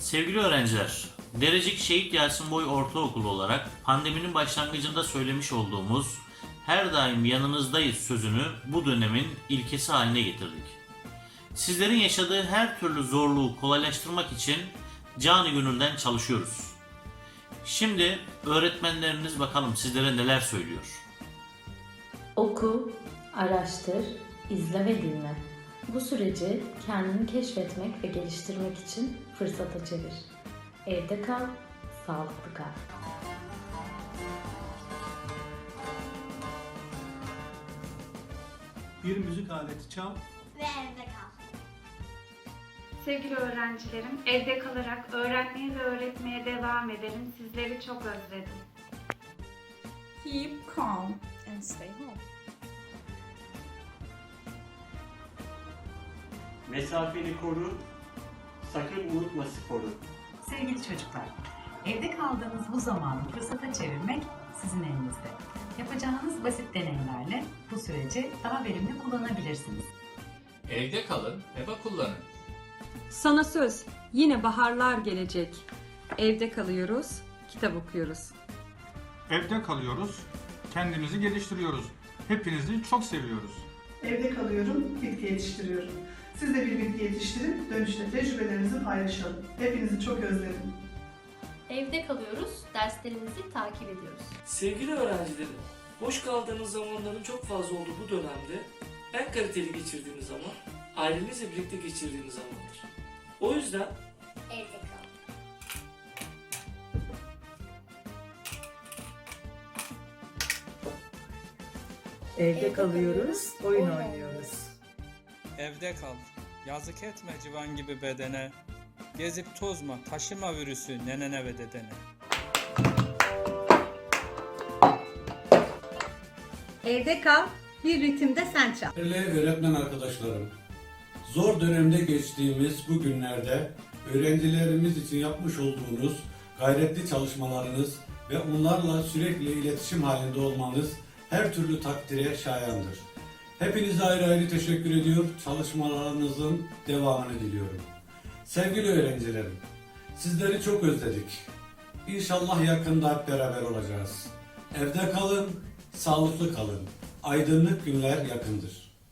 Sevgili öğrenciler, Derecik Şehit Yasin Boy Ortaokulu olarak pandeminin başlangıcında söylemiş olduğumuz her daim yanınızdayız sözünü bu dönemin ilkesi haline getirdik. Sizlerin yaşadığı her türlü zorluğu kolaylaştırmak için canı gönülden çalışıyoruz. Şimdi öğretmenleriniz bakalım sizlere neler söylüyor. Oku, araştır, izle ve dinle. Bu süreci kendini keşfetmek ve geliştirmek için fırsata çevir. Evde kal, sağlıklı kal. Bir müzik aleti çal, ve evde kal. Sevgili öğrencilerim, evde kalarak öğrenmeye ve öğretmeye devam ederim. Sizleri çok özledim. Keep calm and stay home. Mesafeni koru, sakın unutma sporu. Sevgili çocuklar, evde kaldığınız bu zamanı fırsata çevirmek sizin elinizde. Yapacağınız basit deneylerle bu süreci daha verimli kullanabilirsiniz. Evde kalın, EBA kullanın. Sana söz, yine baharlar gelecek. Evde kalıyoruz, kitap okuyoruz. Evde kalıyoruz, kendimizi geliştiriyoruz. Hepinizi çok seviyoruz. Evde kalıyorum, bitki yetiştiriyorum. Siz de bir bitki yetiştirip dönüşte tecrübelerinizi paylaşalım. Hepinizi çok özledim. Evde kalıyoruz, derslerimizi takip ediyoruz. Sevgili öğrencilerim, boş kaldığınız zamanların çok fazla olduğu bu dönemde en kaliteli geçirdiğiniz zaman ailenizle birlikte geçirdiğiniz zamandır. O yüzden Evde kal. Evde kalıyoruz, oyun oynuyoruz. Evde kal. Yazık etme civan gibi bedene. Gezip tozma, taşıma virüsü nenene ve dedene. Evde kal, bir ritimde sen çal. Değerli öğretmen arkadaşlarım, zor dönemde geçtiğimiz bu günlerde öğrencilerimiz için yapmış olduğunuz gayretli çalışmalarınız ve onlarla sürekli iletişim halinde olmanız her türlü takdire şayandır. Hepinize ayrı ayrı teşekkür ediyor, çalışmalarınızın devamını diliyorum. Sevgili öğrencilerim, sizleri çok özledik. İnşallah yakında hep beraber olacağız. Evde kalın, sağlıklı kalın. Aydınlık günler yakındır.